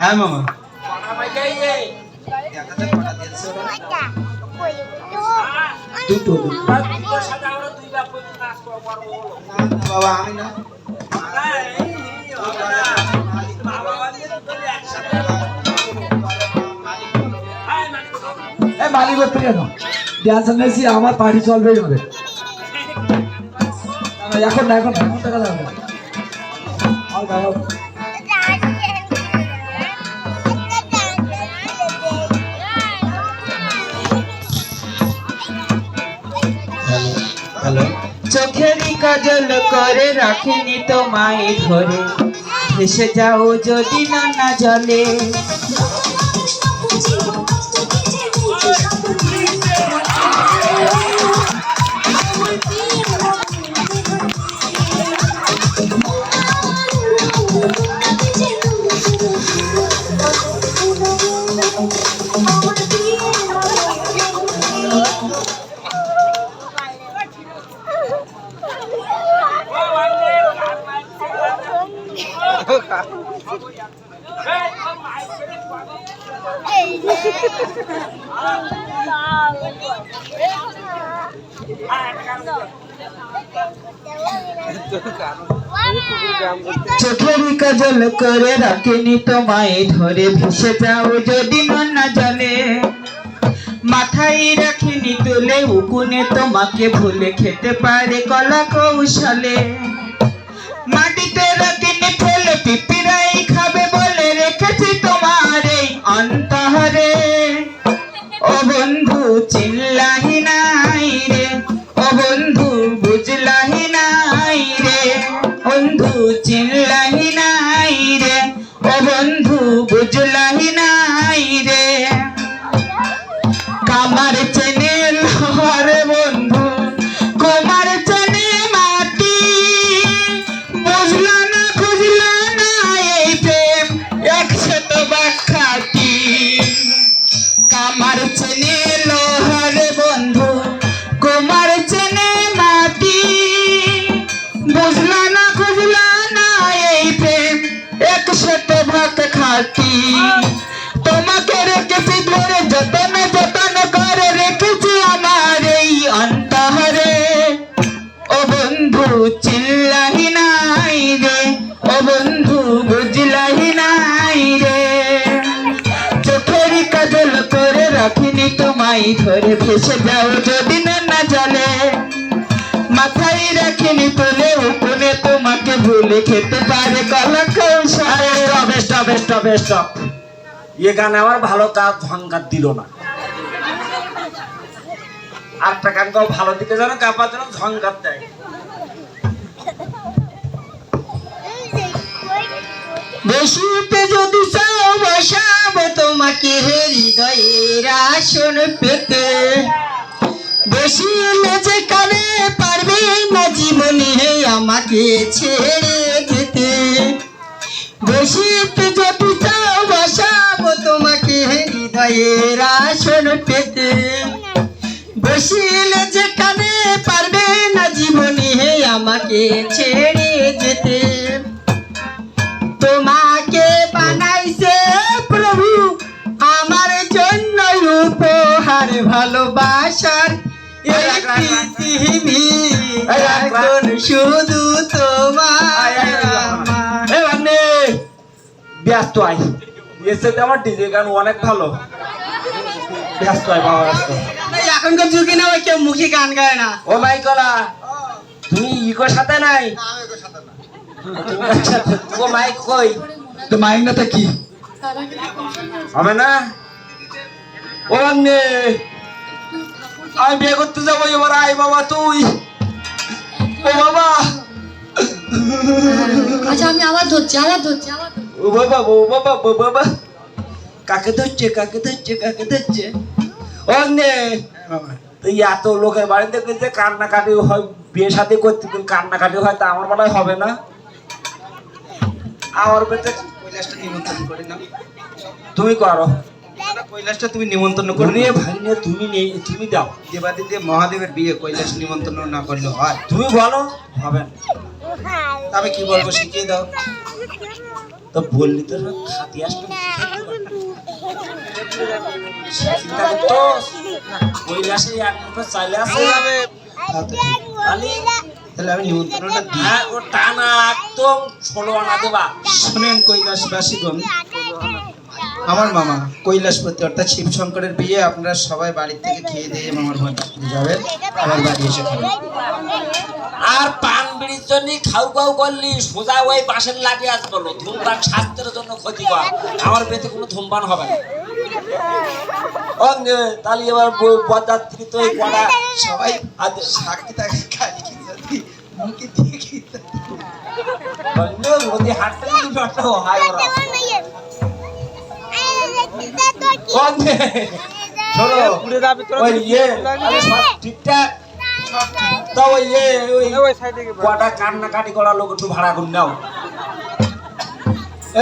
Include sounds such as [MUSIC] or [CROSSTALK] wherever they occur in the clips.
হ্যাঁ মামা? দুটো। বাবা আমি না মালিক করতে কেন ড্যান্স মেসি আমার পার্টি চলবেই না, এখন না এখন টাকা যাবে। আর। চোখেরই কাজল করে রাখিনি তোমায় ধরে। ভেসে যাও যদি না না জলে। চোখেরই কাজল করে রাখিনি তোমায় ধরে ভেসে যাও যদি মন না জলে মাথায় রাখিনি তুলে, উকুনে তোমাকে ভুলে খেতে পারে কলা কৌশলে। তোমাকে রেখেছি ধরে, যতন যতন করে রেখেছি আমার এই অন্তরে। ও বন্ধু, চিল্লাহি নাই রে, ও বন্ধু, বুঝলাহি নাই রে। চোখের কাজল করে রাখিনি তোমায়, ধরে ভেসে যাও যদি না না জলে। মাথায় রাখিনি তুলে, উপরে তোমাকে ভুলে খেতে পারে কলা কৌশল স্টপ স্টপ স্টপ স্টপ এ গানে আমার ভালো কাজ ভঙ্গার দিল না। আরেকটা গান গাও ভালো দিকে যেন কাপার জন্য ঝঙ্কার দেয়। বেশিতে যদি চাও বসাবো তোমাকে হৃদয়ের আসন পেতে। বেশি যে কানে পারবে না জীবনে আমাকে ছেড়ে যেতে যদি চাও বসাবো তোমাকে হৃদয়ের আসন পেতে। বেশি এলে পারবে না জীবনে আমাকে ছেড়ে যেতে। তোমাকে বানাইছে প্রভু আমার জন্য উপহার ভালোবাসার এই পৃথিবী এখন শুধু ব্যস্ত আই। এসে আমার ডিজে গান অনেক ভালো। ব্যস্ত আই বাবা ব্যস্ত এই এখনকার যুগে না ওই কেউ মুখে গান গায় না। ও মাই কলা তুমি ইকোর সাথে নাই? ও মাইক কই? তো মাইন্ডটা কি? হবে না? ও আমি বিয়ে করতে যাব এবার আই বাবা তুই। ও বাবা। আচ্ছা আমি আবার ধরছি আবার ধরছি আবার ধরছি। ও বাবা ও বাবা ও বাবা। কাকে ধরছে কাকে ধরছে কাকে ধরছে? নে তুই এত লোকের বাড়িতে গেছে কান্নাকাটি হয় বিয়ে শাদি করতে গেলে কান্নাকাটি হয় তা আমার মনে হবে না। আমার বেতে কৈলাসটা নিমন্ত্রণ করে নাও। তুমি করো। কৈলাসটা তুমি নিমন্ত্রণ করে। নিয়ে ভাগ্নে তুমি নেই তুমি দাও। দেবাদিদেব মহাদেবের বিয়ে কৈলাস নিমন্ত্রণ না করলে হয়। তুমি বলো হবে না। তবে কি বলব, শিখিয়ে দাও। তো বললি তো খাতি আসবে কৈলাসে এক চাইলে তাহলে আমি হ্যাঁ টানা একদম শোনেন আমার মামা কৈলাসপতি, অর্থাৎ শিব শঙ্করের বিয়ে আপনারা সবাই বাড়ি থেকে খেয়ে দিয়ে মামার বাড়ি যাবেন। বাড়ি এসে আর পান বিড়ির জন্য খাউ খাউ করলি সোজা ওই পাশের লাঠি আস বলো। ধূমপান স্বাস্থ্যের জন্য ক্ষতিকর। আমার পেতে কোনো ধূমপান হবে না। অঙ্গে তাহলে এবার বরযাত্রী তো এই কটা সবাই সাক্ষী থাকে খালি কি জানি মুখে দিয়ে ওদের হাঁটতে হয় ওরা। অঙ্গে শোনো ওই ইয়ে ঠিকঠাক। তা ওই ইয়ে ওই কটা কান্নাকাটি করা লোক একটু ভাড়া করে নাও।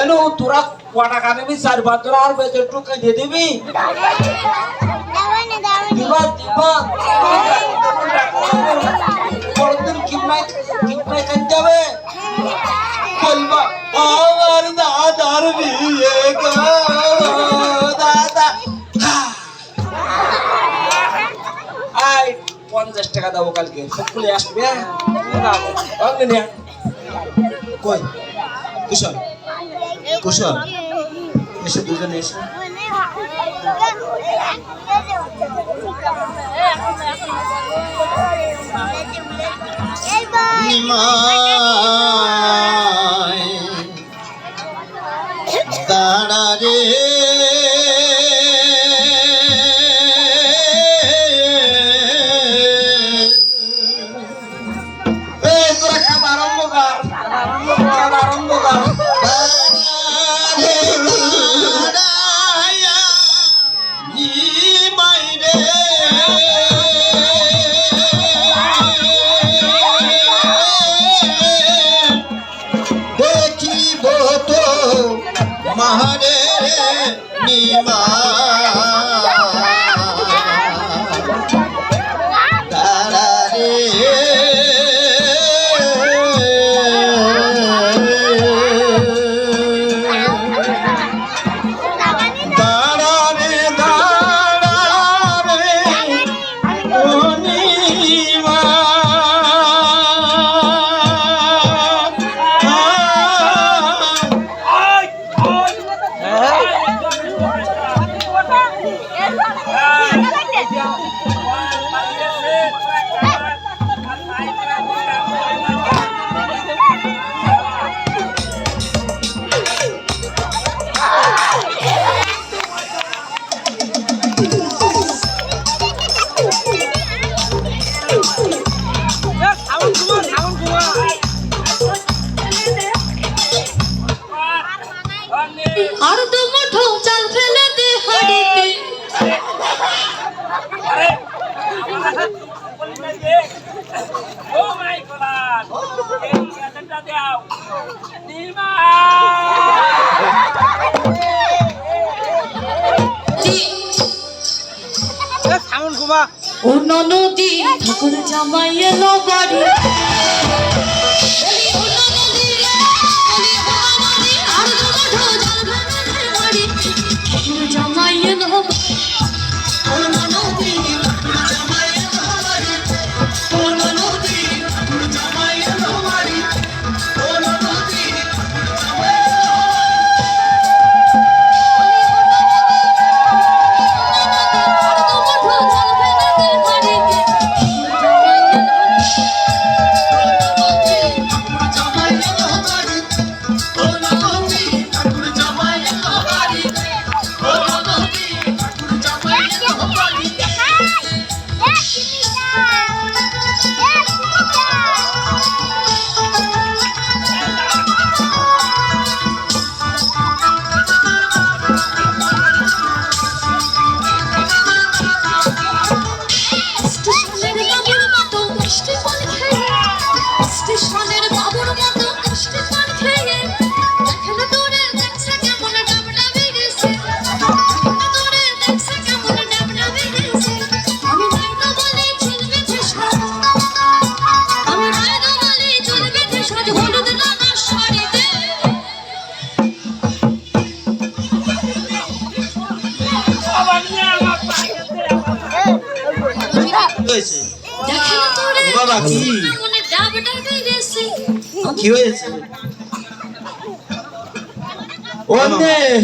এনো তোরা কটা কাটবি চার পাঁচ তোরা আর বেঁচে একটু দিয়ে দিবি? দিবা দিবা। টাকা দেবো কালকে। সবগুলো আসবে নিয়ে কই? কুশল। কুশল। এসে দুজনে এসে। দাঁড়া রে ও নদী ঠাকুর জামাই এলো বাড়ি।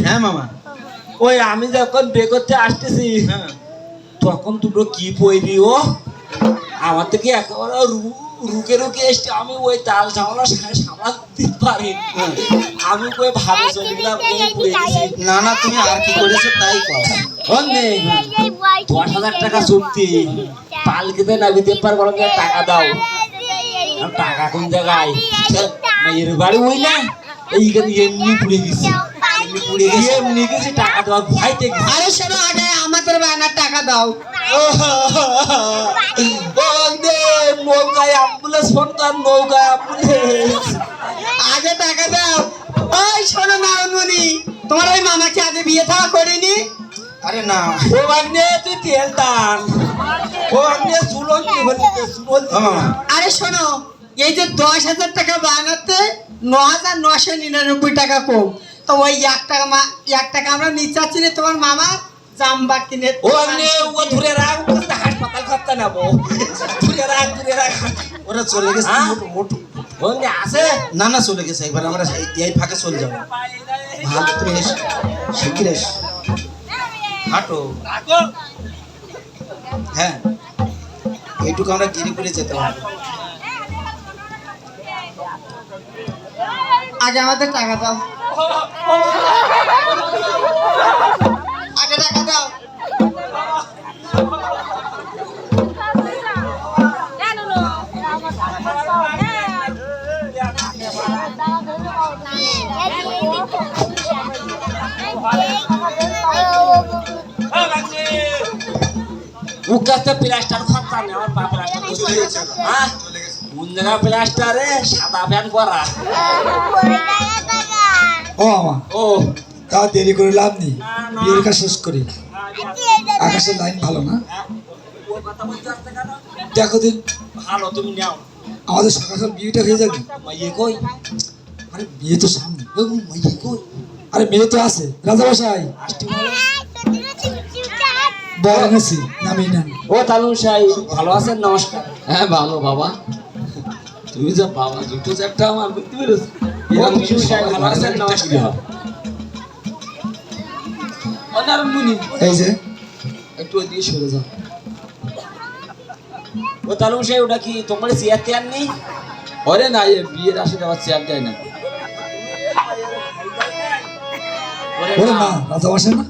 হ্যাঁ মামা। ওই আমি যখন বে করতে আসতেছি হ্যাঁ। তখন দুটো কি ও? আমার থেকে একেবারে রুকে রুকে এসছে। আমি ওই তাল দিতে পারি আমি কই ভাবে চলে গেলাম না না তুমি আর কি করেছ তাই দশ হাজার টাকা চুক্তি। পালকিতে না দিতে পারব টাকা দাও। টাকা কোন জায়গায়? মেয়ের বাড়ি ওই এইখানে এমনি পুড়ে গেছি। পুড়ে গেছি এমনি গেছি টাকা দেওয়ার ভয়তে গেছি। আরে শোনো আগে আমাদের বায়নার টাকা দাও। নৌকায় অ্যাম্বুলেন্স ফোন কর নৌকায় অ্যাম্বুলেন্স। আগে টাকা দাও। ওই শোনো নারায়ণমণি তোমার ওই মামাকে আগে বিয়ে থাকা করেনি? আরে না ও বাগনে তুই তেল টান। ও বাগনে চুলন কি বলতে আরে শোনো এই যে দশ হাজার টাকা বানাতে ন হাজার নশো নিরানব্বই টাকা কম। তো ওই এক টাকা মা এক টাকা আমরা নিচাচ্ছি না তোমার মামা জাম্বা কিনে ও বাগনে ও ধরে রাখ হাসপাতাল খরচা নেব ধরে রাখ ধরে রাখ। ওরা চলে গেছে হ্যাঁ? মোটু মোটু। ওনে আছে? না না চলে গেছে একবার আমরা এই- ফাঁকে চলে যাব। ভালো তুমি এস শিগগির এস। হাঁটো। হ্যাঁ। এইটুকু আমরা গিরি করে যেতে পারব আগে আমাদের টাকা দাও। আগে টাকা দাও। ও কাছে প্লাস্টার খরচা নেই হ্যাঁ? জায়গা প্লাস্টারে সাদা ফ্যান করা ও আমা ও। তা দেরি করে লাভ নেই। বিয়ের কাজ শেষ করি। আকাশের লাইন ভালো না? দেখো দিন। ভালো তুমি নাও। আমাদের সকাল সকাল বিয়েটা হয়ে যাবে। মাইয়ে কই? আরে বিয়ে তো সামনে। মাইয়ে কই? আরে মেয়ে তো আছে। রাজা মশাই আসতে বলো বল এনেছি নামিয়ে নেন। ও তালু সাই ভালো আছেন? নমস্কার। হ্যাঁ ভালো বাবা। তুমি যা বাবা দুটো চারটা আমার বুঝতে পেরেছ ও বিশু সাই ভালো আছেন নমস্কার অনারমণি এই যে একটু ওই দিকে সরে যাও। ও তালু সাই ওটা কি তোমার চেয়ার টেয়ার নেই? ওরে না এ বিয়ের আসে আবার চেয়ার দেয় না ওরে না না। রাজা মশাই না?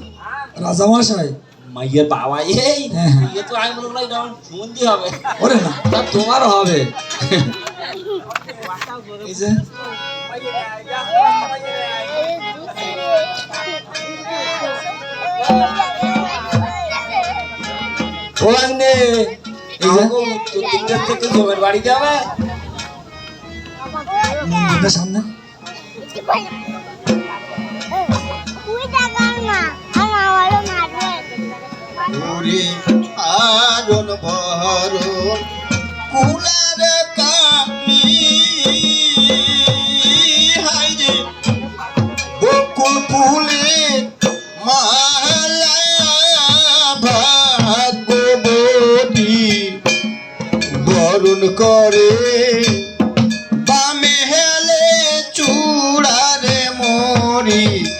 রাজা মশাই মাইয়ের বাবা এই হ্যাঁ, হ্যাঁ। তো আমি করলাম এটা আমার হবে। ওরে না তোমার হবে। [LAUGHS] এই যে ও আন্নে এই যে দিকটার থেকে জমের বাড়ি যাবে? সামনে। আরন বহরন কুলার করে। বামে হেলে চূড়ারে মরি।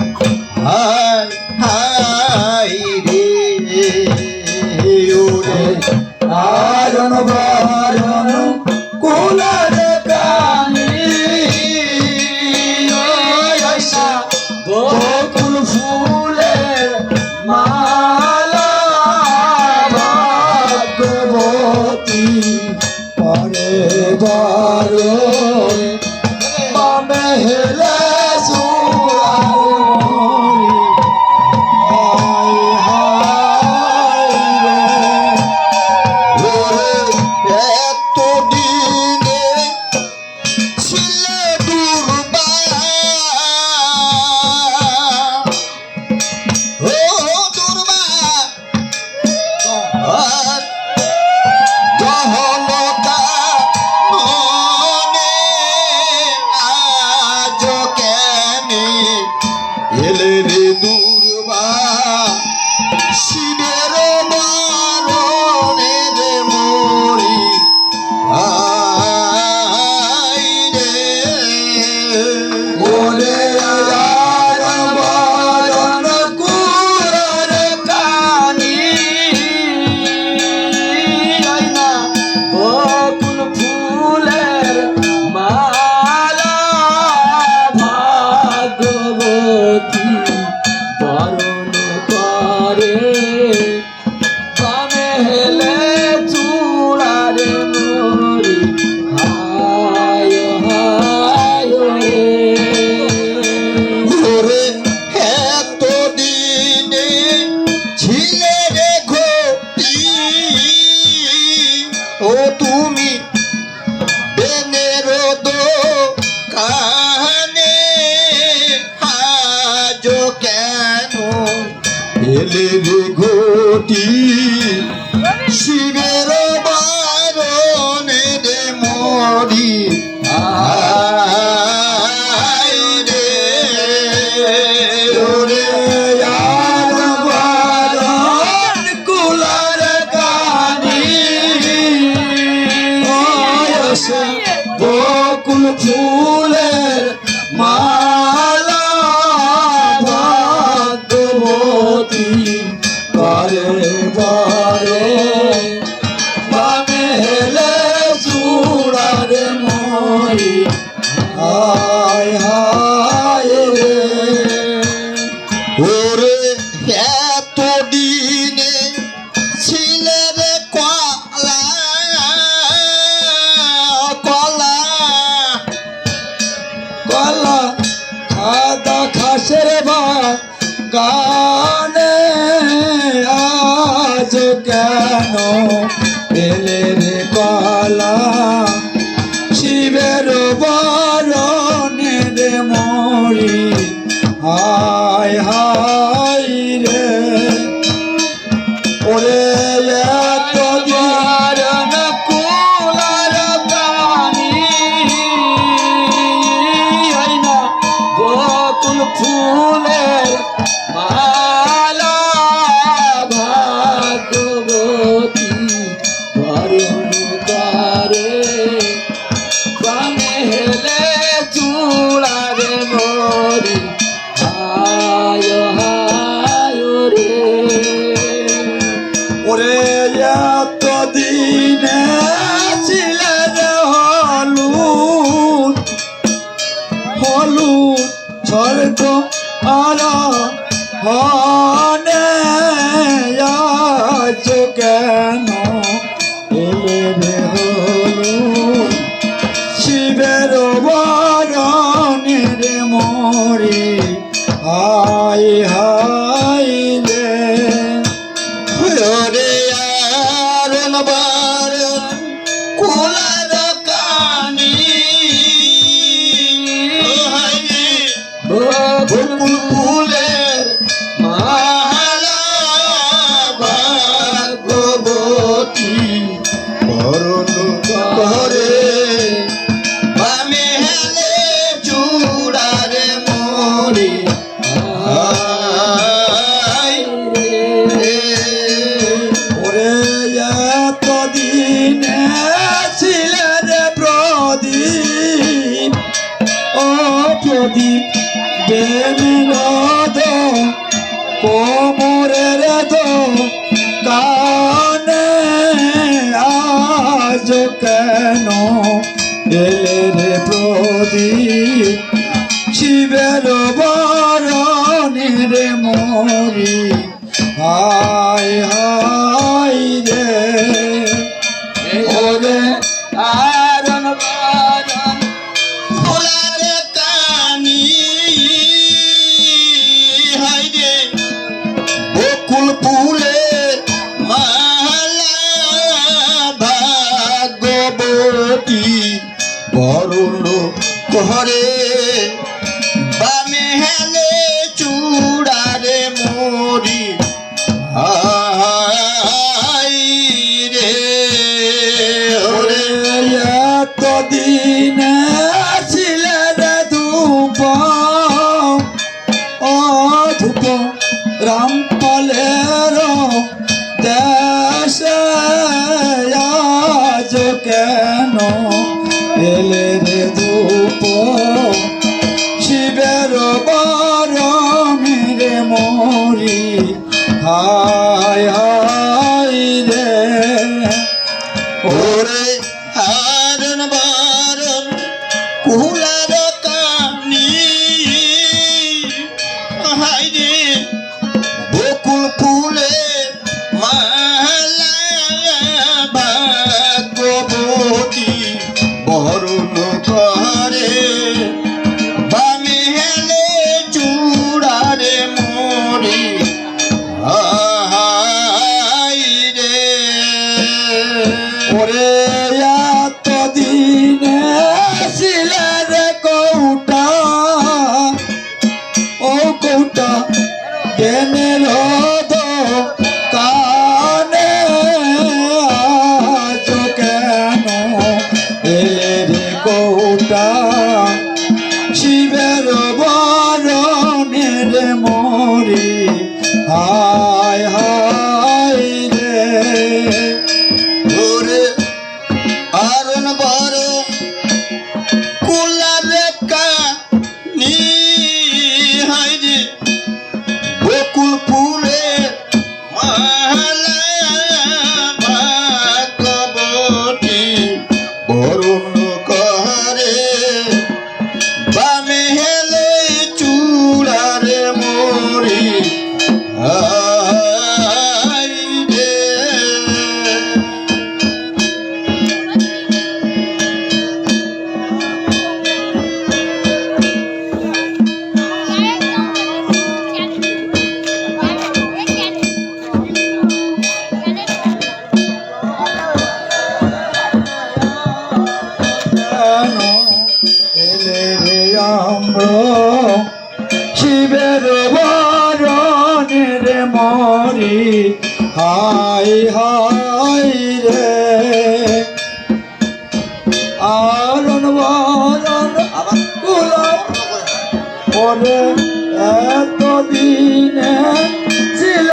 বেনদ কোমরের দো কানে আজ কেন? করে কুলার